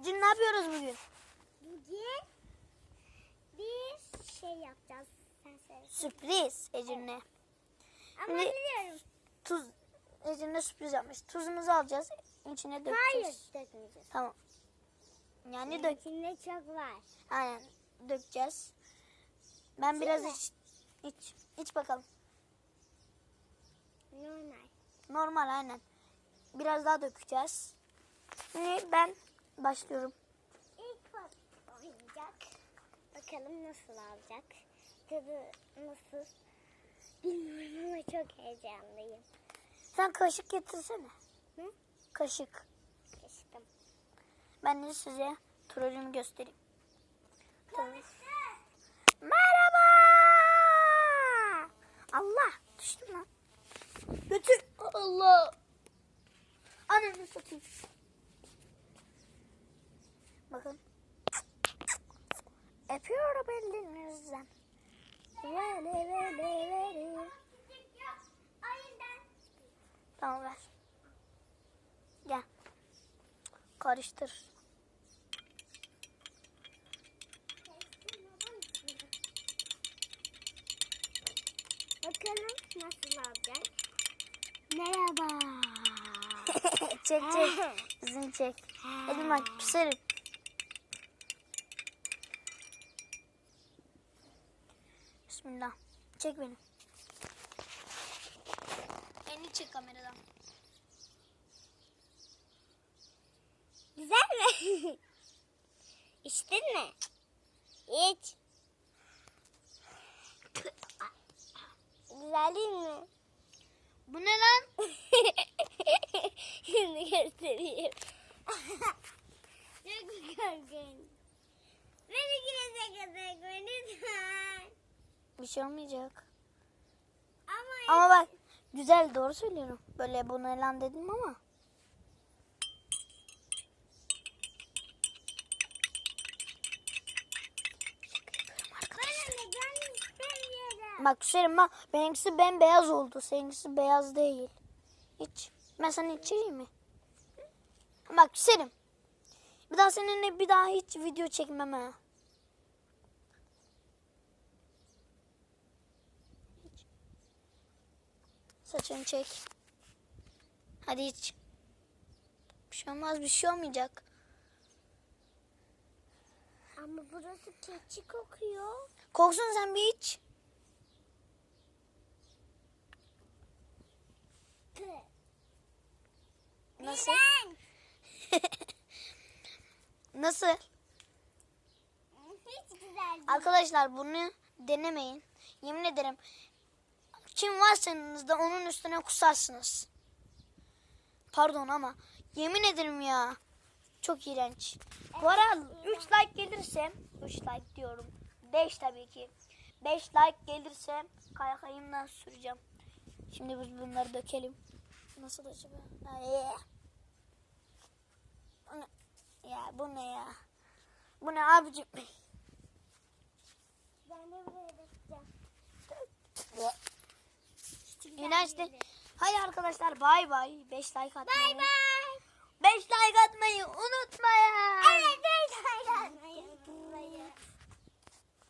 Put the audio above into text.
Ecin ne yapıyoruz bugün? Bugün bir şey yapacağız. Sen söyle. Sürpriz Ecin'le. Ama Şimdi- biliyorum. Tuz. Ecin'le sürpriz yapmış. Tuzumuzu alacağız. içine dökeceğiz. Hayır dökmeyeceğiz. Tamam. Yani dök. İçinde çok var. Aynen dökeceğiz. Ben biraz mi? iç, iç, iç bakalım. Normal. Normal aynen. Biraz daha dökeceğiz. Şimdi ben başlıyorum. İlk oynayacak. Bakalım nasıl olacak. Tadı nasıl bilmiyorum ama çok heyecanlıyım. Sen kaşık getirsene. Hı? Kaşık. Geçtim. Ben de size trollümü göstereyim. Tamam. Merhaba. Allah düştüm lan. Götür. Allah. Ananı satayım. Bakın. Öpüyorum elinizden. Vele vele vele. Tamam ver. Gel. Karıştır. Bakalım nasıl olacak. Merhaba. çek çek. Yüzünü çek. Elim bak küserim. Bismillah. Çek beni. Elini çek kameradan. Güzel mi? İçtin mi? İç. Güzel değil mi? Bu ne lan? Şimdi göstereyim. Çok korkunç. Beni güneşe götür lütfen. Bir şey olmayacak. Ama, Ama bak güzel doğru söylüyorum. Böyle bu ne lan dedim ama. Bak küserim bak benimkisi bembeyaz oldu. Seninkisi beyaz değil. Hiç. Ben sana içireyim mi? Bak küserim. Bir daha seninle bir daha hiç video çekmem ha. Saçını çek. Hadi iç. Bir şey olmaz bir şey olmayacak. Ama burası keçi kokuyor. Koksun sen bir iç. Nasıl? Nasıl? Hiç güzel değil. Arkadaşlar bunu denemeyin. Yemin ederim kim varsa yanınızda onun üstüne kusarsınız. Pardon ama yemin ederim ya. Çok iğrenç. Bu ara 3 like gelirse 3 like diyorum. 5 tabii ki. 5 like gelirse kaykayımdan süreceğim. Şimdi biz bunları dökelim. Nasıl acaba? Ya bu ne ya? Bu ne abicim? Ben de buraya bakacağım. İğrençti. Hayır arkadaşlar bay bay. 5 like atmayı. Bay bay. 5 like atmayı unutmayın. Evet